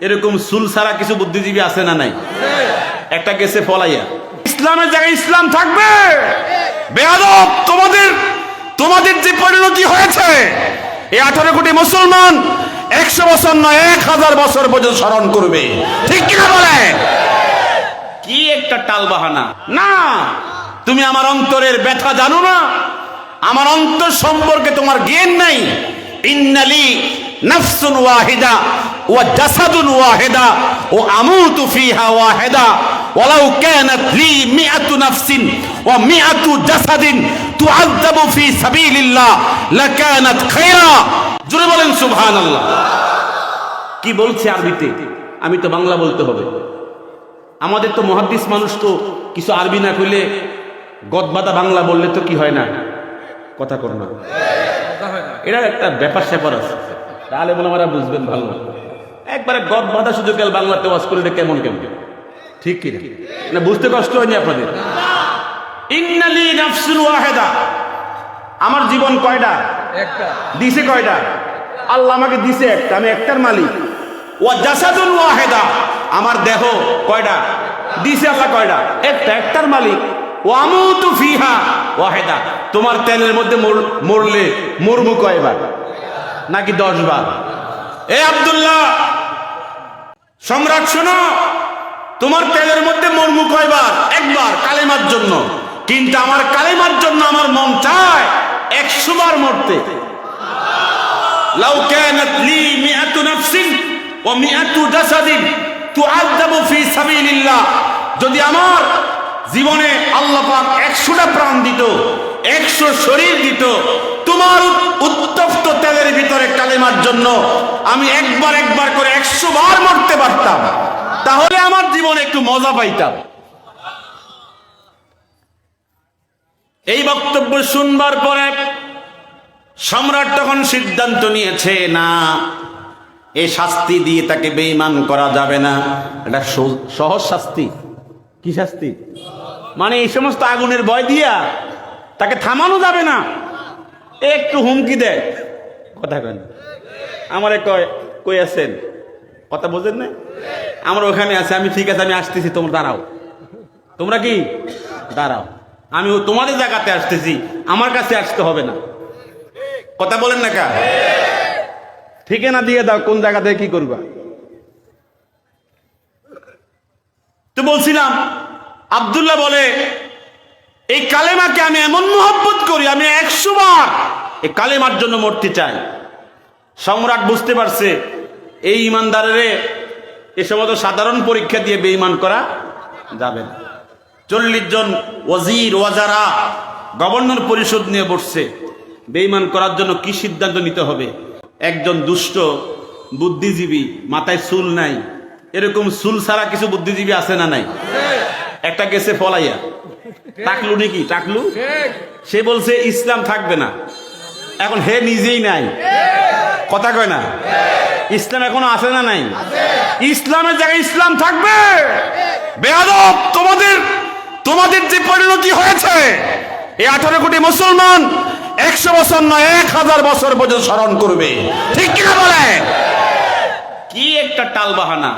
এরকম সুল ছাড়া কিছু বুদ্ধিজীবী আছে না নাই? একটা গেছে ফলাইয়া। ইসলামের জায়গায় ইসলাম থাকবে। বেয়াদব, তোমাদের তোমাদের যে পরিণতি হয়েছে, এই আঠারো কোটি মুসলমান একশো বছর নয়, এক হাজার বছর পর্যন্ত স্মরণ করবে। ঠিক কিনা বলে? কি একটা টাল বাহানা। না, তুমি আমার অন্তরের ব্যথা জানো না। আমার অন্তর সম্পর্কে তোমার জ্ঞান নাই। ইন্নালি নাফসুন ওয়াহিদা। ওয়া জাসাদুন ওয়াহিদা ও আমুতু ফিহা ওয়াহিদা। ওয়ালাউ কানাত লি মিআতু নাফসিন ওয়া মিআতু জাসাদিন তুআযাবু ফি সাবিলিল্লাহ। লাকানাত খায়রা জোরে বলেন সুবহানাল্লাহ। কি বলছে আরবিতে? আমি তো বাংলা বলতে হবে। আমাদের তো মহাদ্দিস মানুষ তো কিছু আরবি না করলে গদবাদা বাংলা বললে তো কি হয় না? কথা কর না। এটা একটা ব্যাপার স্যাপার আছে। তাহলে বলে আমরা বুঝবেন ভালো একবারে গদবাদা শুধু কাল বাংলাতে ওয়াজ করে এটা কেমন কেমন? ঠিক কি না? বুঝতে কষ্ট হয়নি আপনাদের? ইন্নালি নাফসুল ওয়াহেদা। আমার জীবন কয়টা? একটা। দিছে কয়টা? আল্লাহ আমাকে দিছে একটা আমি একটার মালিক। ওয়া জাসাদুল ওয়াহেদা। আমার দেহ কয়টা? দিছে আল্লাহ কয়টা? একটা একটার মালিক। ও আমুতু ফিহা ওয়াহেদা। তোমার তেলের মধ্যে মরলে মরমু কয়বার নাকি দশ বার? এ আব্দুল্লাহ! সম্রাট, শোনো। তোমার তেলের মধ্যে মরমু কয়বার? একবার, কালেমার জন্য। কিন্তু আমার কালেমার জন্য আমার মন চায় একশো বার মরতে। যদি আমার জীবনে আল্লাহ 100টা প্রাণ দিত 100 শরীর দিত, তোমার উত্তপ্ত তেলের ভিতরে কালেমার জন্য আমি একবার একবার করে 100 বার মরতে পারতাম। তাহলে আমার জীবনে একটু মজা পাইতাম। এই বক্তব্য শুনবার পরে সম্রাট তখন সিদ্ধান্ত নিয়েছে, না, এ শাস্তি দিয়ে তাকে বেঈমান করা যাবে না। এটা সহ- সহজ শাস্তি। কি শাস্তি? মানে এই সমস্ত আগুনের ভয় দিয়া তাকে থামানো যাবে না। একটু হুমকি দেয় কথা কেন আমারে কয়, কই আছেন? কথা বোঝেন না আমরা ওখানে আছে, আমি ঠিক আছে, আমি আসতেছি তোমরা দাঁড়াও। তোমরা কি? দাঁড়াও আমি তোমাদের জায়গাতে আসতেছি, আমার কাছে আসতে হবে না। কথা বলেন না কা? ঠিকানা দিয়ে দাও, কোন জায়গা থেকে কি করবা। তো বলছিলাম, আব্দুল্লাহ বলে, এই কালেমাকে আমি এমন মোহব্বত করি, আমি একশো বার এই কালেমার জন্য মরতে চাই। সম্রাট বুঝতে পারছে এই ইমানদারের এ সমস্ত সাধারণ পরীক্ষা দিয়ে বেঈমান করা যাবে না। চল্লিশ জন ওয়াজির, ওয়াজারা, গভর্নর পরিষদ নিয়ে বসছে। বেঈমান করার জন্য কি সিদ্ধান্ত নিতে হবে? একজন দুষ্ট বুদ্ধিজীবী, মাথায় চুল নাই। এরকম চুল ছাড়া কিছু বুদ্ধিজীবী আছে না নাই? একটা গেছে ফলাইয়া। টাকলু নাকি? টাকলু? সে বলছে, ইসলাম থাকবে না। এখন হে নিজেই নাই। কথা কয় না? ইসলাম এখনও আছে না নাই? ইসলামের জায়গায় ইসলাম থাকবে। বেয়াদব, তোমাদের তোমাদের যে পরিণতি হয়েছে, এই আঠারো কোটি মুসলমান একশো বছর নয়, এক হাজার বছর পর্যন্ত স্মরণ করবে। ঠিক কিনা বলে? কি একটা টাল বাহানা